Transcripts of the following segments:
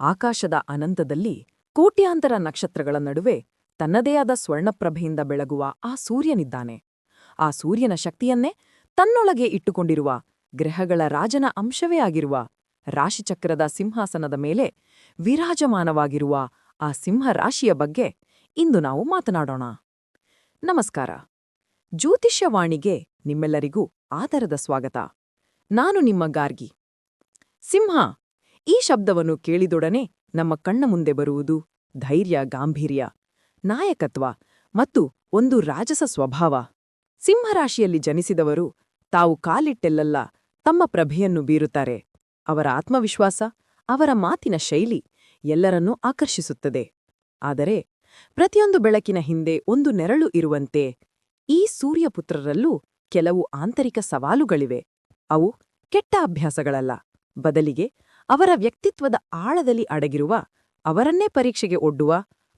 ಆಕಾಶದ ಅನಂತದಲ್ಲಿ ಕೋಟ್ಯಾಂತರ ನಕ್ಷತ್ರಗಳ ನಡುವೆ ತನ್ನದೇ ಆದ ಸ್ವರ್ಣಪ್ರಭೆಯಿಂದ ಬೆಳಗುವ ಆ ಸೂರ್ಯನಿದ್ದಾನೆ. ಆ ಸೂರ್ಯನ ಶಕ್ತಿಯನ್ನೇ ತನ್ನೊಳಗೆ ಇಟ್ಟುಕೊಂಡಿರುವ ಗ್ರಹಗಳ ರಾಜನ ಅಂಶವೇ ಆಗಿರುವ ರಾಶಿಚಕ್ರದ ಸಿಂಹಾಸನದ ಮೇಲೆ ವಿರಾಜಮಾನವಾಗಿರುವ ಆ ಸಿಂಹರಾಶಿಯ ಬಗ್ಗೆ ಇಂದು ನಾವು ಮಾತನಾಡೋಣ. ನಮಸ್ಕಾರ. ಜ್ಯೋತಿಷ್ಯವಾಣಿಗೆ ನಿಮ್ಮೆಲ್ಲರಿಗೂ ಆದರದ ಸ್ವಾಗತ. ನಾನು ನಿಮ್ಮ ಗಾರ್ಗಿ. ಸಿಂಹ ಈ ಶಬ್ದವನ್ನು ಕೇಳಿದೊಡನೆ ನಮ್ಮ ಕಣ್ಣ ಮುಂದೆ ಬರುವುದು ಧೈರ್ಯ, ಗಾಂಭೀರ್ಯ, ನಾಯಕತ್ವ ಮತ್ತು ಒಂದು ರಾಜಸ ಸ್ವಭಾವ. ಸಿಂಹರಾಶಿಯಲ್ಲಿ ಜನಿಸಿದವರು ತಾವು ಕಾಲಿಟ್ಟೆಲ್ಲಲ್ಲ ತಮ್ಮ ಪ್ರಭೆಯನ್ನು ಬೀರುತ್ತಾರೆ. ಅವರ ಆತ್ಮವಿಶ್ವಾಸ, ಅವರ ಮಾತಿನ ಶೈಲಿ ಎಲ್ಲರನ್ನೂ ಆಕರ್ಷಿಸುತ್ತದೆ. ಆದರೆ ಪ್ರತಿಯೊಂದು ಬೆಳಕಿನ ಹಿಂದೆ ಒಂದು ನೆರಳು ಇರುವಂತೆ ಈ ಸೂರ್ಯಪುತ್ರರಲ್ಲೂ ಕೆಲವು ಆಂತರಿಕ ಸವಾಲುಗಳಿವೆ. ಅವು ಕೆಟ್ಟ ಅಭ್ಯಾಸಗಳಲ್ಲ. ಬದಲಿಗೆ ಅವರ ವ್ಯಕ್ತಿತ್ವದ ಆಳದಲ್ಲಿ ಅಡಗಿರುವ, ಅವರನ್ನೇ ಪರೀಕ್ಷೆಗೆ ಒಡ್ಡುವ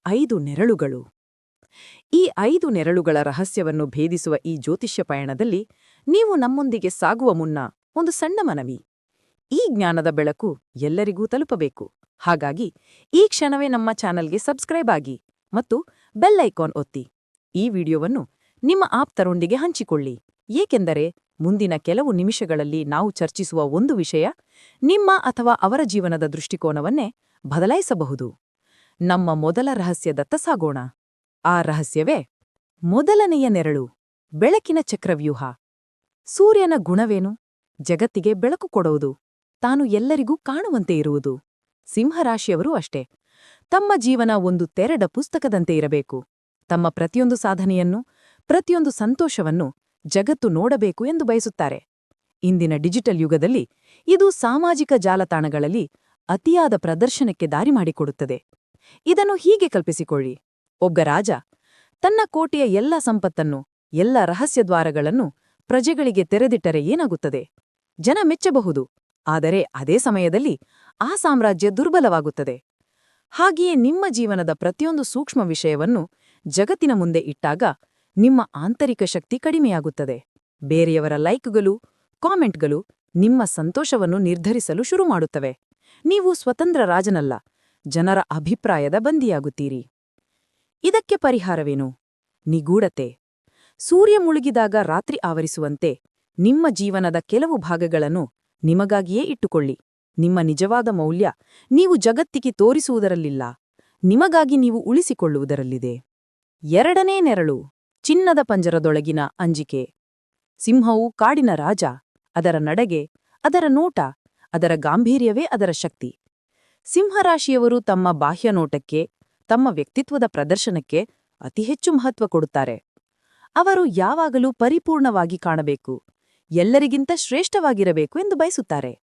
ಐದು ನೆರಳುಗಳು. ಈ ಐದು ನೆರಳುಗಳ ರಹಸ್ಯವನ್ನು ಭೇದಿಸುವ ಈ ಜ್ಯೋತಿಷ್ಯ ಪಯಣದಲ್ಲಿ ನೀವು ನಮ್ಮೊಂದಿಗೆ ಸಾಗುವ ಮುನ್ನ ಒಂದು ಸಣ್ಣ ಮನವಿ. ಈ ಜ್ಞಾನದ ಬೆಳಕು ಎಲ್ಲರಿಗೂ ತಲುಪಬೇಕು. ಹಾಗಾಗಿ ಈ ಕ್ಷಣವೇ ನಮ್ಮ ಚಾನಲ್ಗೆ ಸಬ್ಸ್ಕ್ರೈಬ್ ಆಗಿ ಮತ್ತು ಬೆಲ್ ಐಕಾನ್ ಒತ್ತಿ. ಈ ವಿಡಿಯೋವನ್ನು ನಿಮ್ಮ ಆಪ್ತರೊಂದಿಗೆ ಹಂಚಿಕೊಳ್ಳಿ. ಏಕೆಂದರೆ ಮುಂದಿನ ಕೆಲವು ನಿಮಿಷಗಳಲ್ಲಿ ನಾವು ಚರ್ಚಿಸುವ ಒಂದು ವಿಷಯ ನಿಮ್ಮ ಅಥವಾ ಅವರ ಜೀವನದ ದೃಷ್ಟಿಕೋನವನ್ನೇ ಬದಲಾಯಿಸಬಹುದು. ನಮ್ಮ ಮೊದಲ ರಹಸ್ಯದತ್ತ ಸಾಗೋಣ ಆ ರಹಸ್ಯವೇ ಮೊದಲನೆಯ ನೆರಳು, ಬೆಳಕಿನ ಚಕ್ರವ್ಯೂಹ. ಸೂರ್ಯನ ಗುಣವೇನು? ಜಗತ್ತಿಗೆ ಬೆಳಕು ಕೊಡುವುದು ತಾನು ಎಲ್ಲರಿಗೂ ಕಾಣುವಂತೆ ಇರುವುದು. ಸಿಂಹರಾಶಿಯವರೂ ಅಷ್ಟೇ. ತಮ್ಮ ಜೀವನ ಒಂದು ತೆರೆದ ಪುಸ್ತಕದಂತೆ ಇರಬೇಕು. ತಮ್ಮ ಪ್ರತಿಯೊಂದು ಸಾಧನೆಯನ್ನು, ಪ್ರತಿಯೊಂದು ಸಂತೋಷವನ್ನು ಜಗತ್ತು ನೋಡಬೇಕು ಎಂದು ಬಯಸುತ್ತಾರೆ. ಇಂದಿನ ಡಿಜಿಟಲ್ ಯುಗದಲ್ಲಿ ಇದು ಸಾಮಾಜಿಕ ಜಾಲತಾಣಗಳಲ್ಲಿ ಅತಿಯಾದ ಪ್ರದರ್ಶನಕ್ಕೆ ದಾರಿ ಮಾಡಿಕೊಡುತ್ತದೆ. ಇದನ್ನು ಹೀಗೆ ಕಲ್ಪಿಸಿಕೊಳ್ಳಿ. ಒಬ್ಬ ರಾಜ ತನ್ನ ಕೋಟೆಯ ಎಲ್ಲ ಸಂಪತ್ತನ್ನು, ಎಲ್ಲ ರಹಸ್ಯದ್ವಾರಗಳನ್ನು ಪ್ರಜೆಗಳಿಗೆ ತೆರೆದಿಟ್ಟರೆ ಏನಾಗುತ್ತದೆ? ಜನ ಮೆಚ್ಚಬಹುದು, ಆದರೆ ಅದೇ ಸಮಯದಲ್ಲಿ ಆ ಸಾಮ್ರಾಜ್ಯ ದುರ್ಬಲವಾಗುತ್ತದೆ. ಹಾಗೆಯೇ ನಿಮ್ಮ ಜೀವನದ ಪ್ರತಿಯೊಂದು ಸೂಕ್ಷ್ಮ ವಿಷಯವನ್ನು ಜಗತ್ತಿನ ಮುಂದೆ ಇಟ್ಟಾಗ ನಿಮ್ಮ ಆಂತರಿಕ ಶಕ್ತಿ ಕಡಿಮೆಯಾಗುತ್ತದೆ. ಬೇರೆಯವರ ಲೈಕ್ಗಳು, ಕಾಮೆಂಟ್ಗಳು ನಿಮ್ಮ ಸಂತೋಷವನ್ನು ನಿರ್ಧರಿಸಲು ಶುರು ಮಾಡುತ್ತವೆ. ನೀವು ಸ್ವತಂತ್ರ ರಾಜನಲ್ಲ, ಜನರ ಅಭಿಪ್ರಾಯದ ಬಂದಿಯಾಗುತ್ತೀರಿ. ಇದಕ್ಕೆ ಪರಿಹಾರವೇನು? ನಿಗೂಢತೆ. ಸೂರ್ಯ ಮುಳುಗಿದಾಗ ರಾತ್ರಿ ಆವರಿಸುವಂತೆ ನಿಮ್ಮ ಜೀವನದ ಕೆಲವು ಭಾಗಗಳನ್ನು ನಿಮಗಾಗಿಯೇ ಇಟ್ಟುಕೊಳ್ಳಿ. ನಿಮ್ಮ ನಿಜವಾದ ಮೌಲ್ಯ ನೀವು ಜಗತ್ತಿಗೆ ತೋರಿಸುವುದರಲ್ಲಿಲ್ಲ. ನಿಮಗಾಗಿ ನೀವು ಉಳಿಸಿಕೊಳ್ಳುವುದರಲ್ಲಿದೆ. ಎರಡನೇ ನೆರಳು. ಚಿನ್ನದ ಪಂಜರದೊಳಗಿನ ಅಂಜಿಕೆ. ಸಿಂಹವು ಕಾಡಿನ ರಾಜ, ಅದರ ನಡೆಗೆ, ಅದರ ನೋಟ, ಅದರ ಗಾಂಭೀರ್ಯವೇ ಅದರ ಶಕ್ತಿ. ಸಿಂಹರಾಶಿಯವರು ತಮ್ಮ ಬಾಹ್ಯ ನೋಟಕ್ಕೆ, ತಮ್ಮ ವ್ಯಕ್ತಿತ್ವದ ಪ್ರದರ್ಶನಕ್ಕೆ ಅತಿ ಹೆಚ್ಚು ಮಹತ್ವ ಕೊಡುತ್ತಾರೆ. ಅವರು ಯಾವಾಗಲೂ ಪರಿಪೂರ್ಣವಾಗಿ ಕಾಣಬೇಕು, ಎಲ್ಲರಿಗಿಂತ ಶ್ರೇಷ್ಠವಾಗಿರಬೇಕು ಎಂದು ಬಯಸುತ್ತಾರೆ.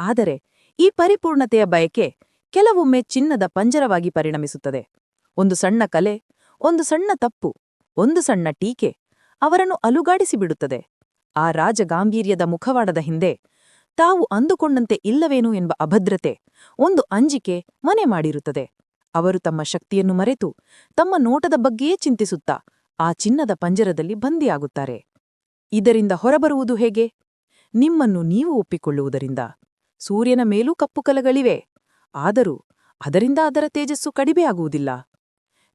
ಆದರೆ, ಈ ಪರಿಪೂರ್ಣತೆಯ ಬಯಕೆ ಕೆಲವೊಮ್ಮೆ ಚಿನ್ನದ ಪಂಜರವಾಗಿ ಪರಿಣಮಿಸುತ್ತದೆ. ಒಂದು ಸಣ್ಣ ಕಲೆ, ಒಂದು ಸಣ್ಣ ತಪ್ಪು ಒಂದು ಸಣ್ಣ ಟೀಕೆ ಅವರನ್ನು ಅಲುಗಾಡಿಸಿಬಿಡುತ್ತದೆ. ಆ ರಾಜಗಾಂಭೀರ್ಯದ ಮುಖವಾಡದ ಹಿಂದೆ ತಾವು ಅಂದುಕೊಂಡಂತೆ ಇಲ್ಲವೇನು ಎಂಬ ಅಭದ್ರತೆ ಒಂದು ಅಂಜಿಕೆ ಮನೆ ಮಾಡಿರುತ್ತದೆ. ಅವರು ತಮ್ಮ ಶಕ್ತಿಯನ್ನು ಮರೆತು ತಮ್ಮ ನೋಟದ ಬಗ್ಗೆಯೇ ಚಿಂತಿಸುತ್ತಾ ಆ ಚಿನ್ನದ ಪಂಜರದಲ್ಲಿ ಬಂದಿಯಾಗುತ್ತಾರೆ. ಇದರಿಂದ ಹೊರಬರುವುದು ಹೇಗೆ? ನಿಮ್ಮನ್ನು ನೀವು ಒಪ್ಪಿಕೊಳ್ಳುವುದರಿಂದ. ಸೂರ್ಯನ ಮೇಲೂ ಕಪ್ಪು ಕಲಗಳಿವೆ. ಆದರೂ ಅದರಿಂದ ಅದರ ತೇಜಸ್ಸು ಕಡಿಮೆಯಾಗುವುದಿಲ್ಲ.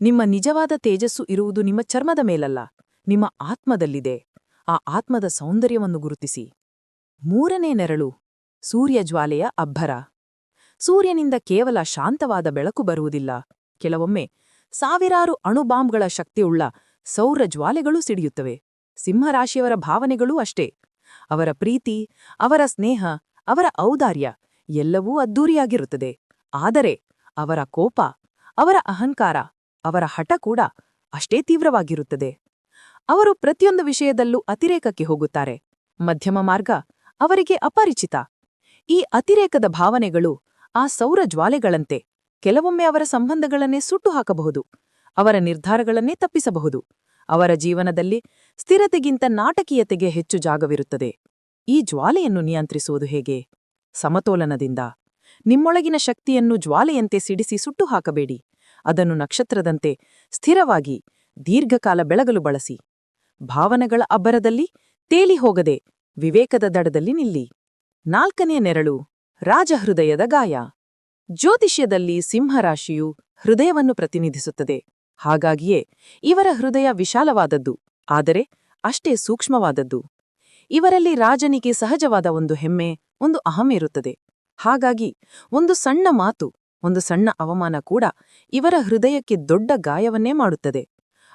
ನಿಮ್ಮ ನಿಜವಾದ ತೇಜಸ್ಸು ಇರುವುದು ನಿಮ್ಮ ಚರ್ಮದ ಮೇಲಲ್ಲ, ನಿಮ್ಮ ಆತ್ಮದಲ್ಲಿದೆ. ಆ ಆತ್ಮದ ಸೌಂದರ್ಯವನ್ನು ಗುರುತಿಸಿ. ಮೂರನೇ ನೆರಳು, ಸೂರ್ಯ ಜ್ವಾಲೆಯ ಅಬ್ಬರ. ಸೂರ್ಯನಿಂದ ಕೇವಲ ಶಾಂತವಾದ ಬೆಳಕು ಬರುವುದಿಲ್ಲ. ಕೆಲವೊಮ್ಮೆ ಸಾವಿರಾರು ಅಣುಬಾಂಬ್ಗಳ ಶಕ್ತಿಯುಳ್ಳ ಸೌರ ಜ್ವಾಲೆಗಳೂ ಸಿಡಿಯುತ್ತವೆ. ಸಿಂಹರಾಶಿಯವರ ಭಾವನೆಗಳೂ ಅಷ್ಟೇ. ಅವರ ಪ್ರೀತಿ, ಅವರ ಸ್ನೇಹ, ಅವರ ಔದಾರ್ಯ ಎಲ್ಲವೂ ಅದ್ದೂರಿಯಾಗಿರುತ್ತದೆ ಆದರೆ ಅವರ ಕೋಪ, ಅವರ ಅಹಂಕಾರ ಅವರ ಹಠ ಕೂಡ ಅಷ್ಟೇ ತೀವ್ರವಾಗಿರುತ್ತದೆ. ಅವರು ಪ್ರತಿಯೊಂದು ವಿಷಯದಲ್ಲೂ ಅತಿರೇಕಕ್ಕೆ ಹೋಗುತ್ತಾರೆ. ಮಧ್ಯಮ ಮಾರ್ಗ ಅವರಿಗೆ ಅಪರಿಚಿತ. ಈ ಅತಿರೇಕದ ಭಾವನೆಗಳು ಆ ಸೌರ ಜ್ವಾಲೆಗಳಂತೆ ಕೆಲವೊಮ್ಮೆ ಅವರ ಸಂಬಂಧಗಳನ್ನೇ ಸುಟ್ಟು ಹಾಕಬಹುದು. ಅವರ ನಿರ್ಧಾರಗಳನ್ನೇ ತಪ್ಪಿಸಬಹುದು. ಅವರ ಜೀವನದಲ್ಲಿ ಸ್ಥಿರತೆಗಿಂತ ನಾಟಕೀಯತೆಗೆ ಹೆಚ್ಚು ಜಾಗವಿರುತ್ತದೆ. ಈ ಜ್ವಾಲೆಯನ್ನು ನಿಯಂತ್ರಿಸುವುದು ಹೇಗೆ? ಸಮತೋಲನದಿಂದ. ನಿಮ್ಮೊಳಗಿನ ಶಕ್ತಿಯನ್ನು ಜ್ವಾಲೆಯಂತೆ ಸಿಡಿಸಿ ಸುಟ್ಟು ಹಾಕಬೇಡಿ. ಅದನ್ನು ನಕ್ಷತ್ರದಂತೆ ಸ್ಥಿರವಾಗಿ ದೀರ್ಘಕಾಲ ಬೆಳಗಲು ಬಳಸಿ. ಭಾವನೆಗಳ ಅಬ್ಬರದಲ್ಲಿ ತೇಲಿ ಹೋಗದೆ ವಿವೇಕದ ದಡದಲ್ಲಿ ನಿಲ್ಲಿ. ನಾಲ್ಕನೇ ನೆರಳು, ರಾಜಹೃದಯದ ಗಾಯ. ಜ್ಯೋತಿಷ್ಯದಲ್ಲಿ ಸಿಂಹರಾಶಿಯು ಹೃದಯವನ್ನು ಪ್ರತಿನಿಧಿಸುತ್ತದೆ. ಹಾಗಾಗಿಯೇ ಇವರ ಹೃದಯ ವಿಶಾಲವಾದದ್ದು, ಆದರೆ ಅಷ್ಟೇ ಸೂಕ್ಷ್ಮವಾದದ್ದು. ಇವರಲ್ಲಿ ರಾಜನಿಗೆ ಸಹಜವಾದ ಒಂದು ಹೆಮ್ಮೆ, ಒಂದು ಅಹಂ ಇರುತ್ತದೆ. ಹಾಗಾಗಿ ಒಂದು ಸಣ್ಣ ಮಾತು ಒಂದು ಸಣ್ಣ ಅವಮಾನ ಕೂಡ ಇವರ ಹೃದಯಕ್ಕೆ ದೊಡ್ಡ ಗಾಯವನ್ನೇ ಮಾಡುತ್ತದೆ.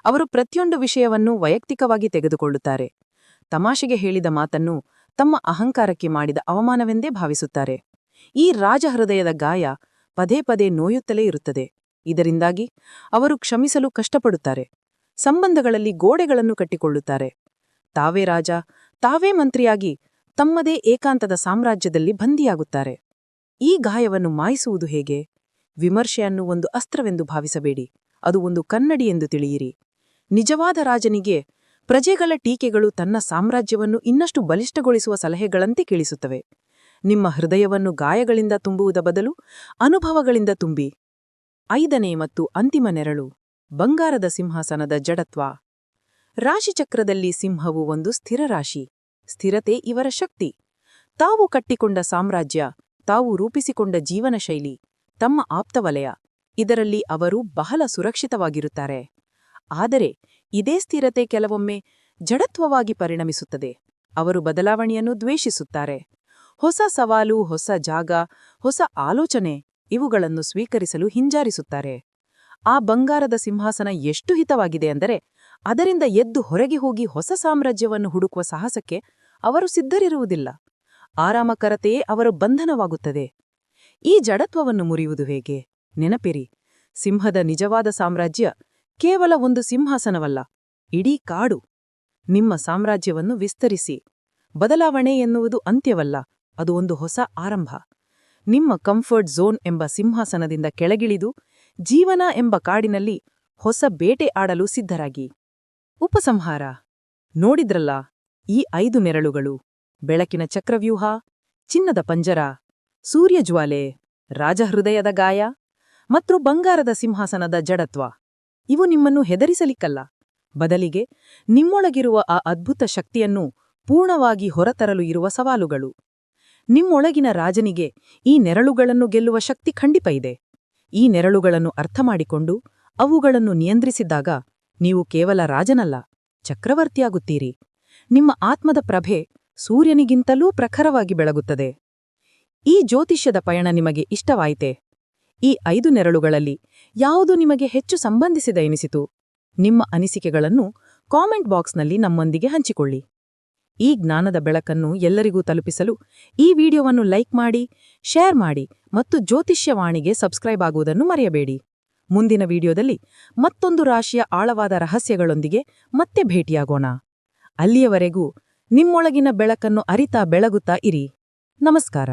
ಅವರು ಪ್ರತಿಯೊಂದು ವಿಷಯವನ್ನು ವೈಯಕ್ತಿಕವಾಗಿ ತೆಗೆದುಕೊಳ್ಳುತ್ತಾರೆ. ತಮಾಷೆಗೆ ಹೇಳಿದ ಮಾತನ್ನು ತಮ್ಮ ಅಹಂಕಾರಕ್ಕೆ ಮಾಡಿದ ಅವಮಾನವೆಂದೇ ಭಾವಿಸುತ್ತಾರೆ. ಈ ರಾಜಹೃದಯದ ಗಾಯ ಪದೇ ಪದೇ ನೋಯುತ್ತಲೇ ಇರುತ್ತದೆ. ಇದರಿಂದಾಗಿ ಅವರು ಕ್ಷಮಿಸಲು ಕಷ್ಟಪಡುತ್ತಾರೆ. ಸಂಬಂಧಗಳಲ್ಲಿ ಗೋಡೆಗಳನ್ನು ಕಟ್ಟಿಕೊಳ್ಳುತ್ತಾರೆ. ತಾವೇ ರಾಜ, ತಾವೇ ಮಂತ್ರಿಯಾಗಿ ತಮ್ಮದೇ ಏಕಾಂತದ ಸಾಮ್ರಾಜ್ಯದಲ್ಲಿ ಬಂದಿಯಾಗುತ್ತಾರೆ. ಈ ಗಾಯವನ್ನು ಮಾಯಿಸುವುದು ಹೇಗೆ? ವಿಮರ್ಶೆಯನ್ನು ಒಂದು ಅಸ್ತ್ರವೆಂದು ಭಾವಿಸಬೇಡಿ. ಅದು ಒಂದು ಕನ್ನಡಿ ಎಂದು ತಿಳಿಯಿರಿ. ನಿಜವಾದ ರಾಜನಿಗೆ ಪ್ರಜೆಗಳ ಟೀಕೆಗಳು ತನ್ನ ಸಾಮ್ರಾಜ್ಯವನ್ನು ಇನ್ನಷ್ಟು ಬಲಿಷ್ಠಗೊಳಿಸುವ ಸಲಹೆಗಳಂತೆ ಕೇಳಿಸುತ್ತವೆ. ನಿಮ್ಮ ಹೃದಯವನ್ನು ಗಾಯಗಳಿಂದ ತುಂಬುವುದ ಬದಲು ಅನುಭವಗಳಿಂದ ತುಂಬಿ. ಐದನೇ ಮತ್ತು ಅಂತಿಮ ನೆರಳು. ಬಂಗಾರದ ಸಿಂಹಾಸನದ ಜಡತ್ವ. ರಾಶಿಚಕ್ರದಲ್ಲಿ ಸಿಂಹವು ಒಂದು ಸ್ಥಿರ ರಾಶಿ. ಸ್ಥಿರತೆ ಇವರ ಶಕ್ತಿ. ತಾವು ಕಟ್ಟಿಕೊಂಡ ಸಾಮ್ರಾಜ್ಯ, ತಾವು ರೂಪಿಸಿಕೊಂಡ ಜೀವನ ಶೈಲಿ ತಮ್ಮ ಆಪ್ತವಲಯ. ಇದರಲ್ಲಿ ಅವರು ಬಹಳ ಸುರಕ್ಷಿತವಾಗಿರುತ್ತಾರೆ. ಆದರೆ ಇದೇ ಸ್ಥಿರತೆ ಕೆಲವೊಮ್ಮೆ ಜಡತ್ವವಾಗಿ ಪರಿಣಮಿಸುತ್ತದೆ. ಅವರು ಬದಲಾವಣೆಯನ್ನು ದ್ವೇಷಿಸುತ್ತಾರೆ. ಹೊಸ ಸವಾಲು, ಹೊಸ ಜಾಗ, ಹೊಸ ಆಲೋಚನೆ ಇವುಗಳನ್ನು ಸ್ವೀಕರಿಸಲು ಹಿಂಜಾರಿಸುತ್ತಾರೆ. ಆ ಬಂಗಾರದ ಸಿಂಹಾಸನ ಎಷ್ಟು ಹಿತವಾಗಿದೆ ಅಂದರೆ ಅದರಿಂದ ಎದ್ದು ಹೊರಗೆ ಹೋಗಿ ಹೊಸ ಸಾಮ್ರಾಜ್ಯವನ್ನು ಹುಡುಕುವ ಸಾಹಸಕ್ಕೆ ಅವರು ಸಿದ್ಧರಿರುವುದಿಲ್ಲ. ಆರಾಮಕರತೆಯೇ ಅವರ ಬಂಧನವಾಗುತ್ತದೆ. ಈ ಜಡತ್ವವನ್ನು ಮುರಿಯುವುದು ಹೇಗೆ? ನೆನಪಿರಿ, ಸಿಂಹದ ನಿಜವಾದ ಸಾಮ್ರಾಜ್ಯ ಕೇವಲ ಒಂದು ಸಿಂಹಾಸನವಲ್ಲ, ಇಡೀ ಕಾಡು. ನಿಮ್ಮ ಸಾಮ್ರಾಜ್ಯವನ್ನು ವಿಸ್ತರಿಸಿ. ಬದಲಾವಣೆ ಎನ್ನುವುದು ಅಂತ್ಯವಲ್ಲ, ಅದು ಒಂದು ಹೊಸ ಆರಂಭ. ನಿಮ್ಮ ಕಂಫರ್ಟ್ ಝೋನ್ ಎಂಬ ಸಿಂಹಾಸನದಿಂದ ಕೆಳಗಿಳಿದು ಜೀವನ ಎಂಬ ಕಾಡಿನಲ್ಲಿ ಹೊಸ ಬೇಟೆ ಆಡಲು ಸಿದ್ಧರಾಗಿ. ಉಪಸಂಹಾರ. ನೋಡಿದ್ರಲ್ಲ, ಈ ಐದು ನೆರಳುಗಳು, ಬೆಳಕಿನ ಚಕ್ರವ್ಯೂಹ, ಚಿನ್ನದ ಪಂಜರ. ಸೂರ್ಯಜ್ವಾಲೆ ರಾಜಹೃದಯದ ಗಾಯ ಮತ್ತು ಬಂಗಾರದ ಸಿಂಹಾಸನದ ಜಡತ್ವ. ಇವು ನಿಮ್ಮನ್ನು ಹೆದರಿಸಲಿಕ್ಕಲ್ಲ. ಬದಲಿಗೆ ನಿಮ್ಮೊಳಗಿರುವ ಆ ಅದ್ಭುತ ಶಕ್ತಿಯನ್ನು ಪೂರ್ಣವಾಗಿ ಹೊರತರಲು ಇರುವ ಸವಾಲುಗಳು. ನಿಮ್ಮೊಳಗಿನ ರಾಜನಿಗೆ ಈ ನೆರಳುಗಳನ್ನು ಗೆಲ್ಲುವ ಶಕ್ತಿ ಖಂಡಿತ ಇದೆ. ಈ ನೆರಳುಗಳನ್ನು ಅರ್ಥಮಾಡಿಕೊಂಡು ಅವುಗಳನ್ನು ನಿಯಂತ್ರಿಸಿದ್ದಾಗ ನೀವು ಕೇವಲ ರಾಜನಲ್ಲ, ಚಕ್ರವರ್ತಿಯಾಗುತ್ತೀರಿ. ನಿಮ್ಮ ಆತ್ಮದ ಪ್ರಭೆ ಸೂರ್ಯನಿಗಿಂತಲೂ ಪ್ರಖರವಾಗಿ ಬೆಳಗುತ್ತದೆ. ಈ ಜ್ಯೋತಿಷ್ಯದ ಪಯಣ ನಿಮಗೆ ಇಷ್ಟವಾಯಿತೆ? ಈ ಐದು ನೆರಳುಗಳಲ್ಲಿ ಯಾವುದು ನಿಮಗೆ ಹೆಚ್ಚು ಸಂಬಂಧಿಸಿದ ಎನಿಸಿತು? ನಿಮ್ಮ ಅನಿಸಿಕೆಗಳನ್ನು ಕಾಮೆಂಟ್ ಬಾಕ್ಸ್ನಲ್ಲಿ ನಮ್ಮೊಂದಿಗೆ ಹಂಚಿಕೊಳ್ಳಿ. ಈ ಜ್ಞಾನದ ಬೆಳಕನ್ನು ಎಲ್ಲರಿಗೂ ತಲುಪಿಸಲು ಈ ವಿಡಿಯೋವನ್ನು ಲೈಕ್ ಮಾಡಿ, ಶೇರ್ ಮಾಡಿ ಮತ್ತು ಜ್ಯೋತಿಷ್ಯವಾಣಿಗೆ ಸಬ್ಸ್ಕ್ರೈಬ್ ಆಗುವುದನ್ನು ಮರೆಯಬೇಡಿ. ಮುಂದಿನ ವಿಡಿಯೋದಲ್ಲಿ ಮತ್ತೊಂದು ರಾಶಿಯ ಆಳವಾದ ರಹಸ್ಯಗಳೊಂದಿಗೆ ಮತ್ತೆ ಭೇಟಿಯಾಗೋಣ. ಅಲ್ಲಿಯವರೆಗೂ ನಿಮ್ಮೊಳಗಿನ ಬೆಳಕನ್ನು ಅರಿತಾ ಬೆಳಗುತ್ತಾ ಇರಿ. ನಮಸ್ಕಾರ.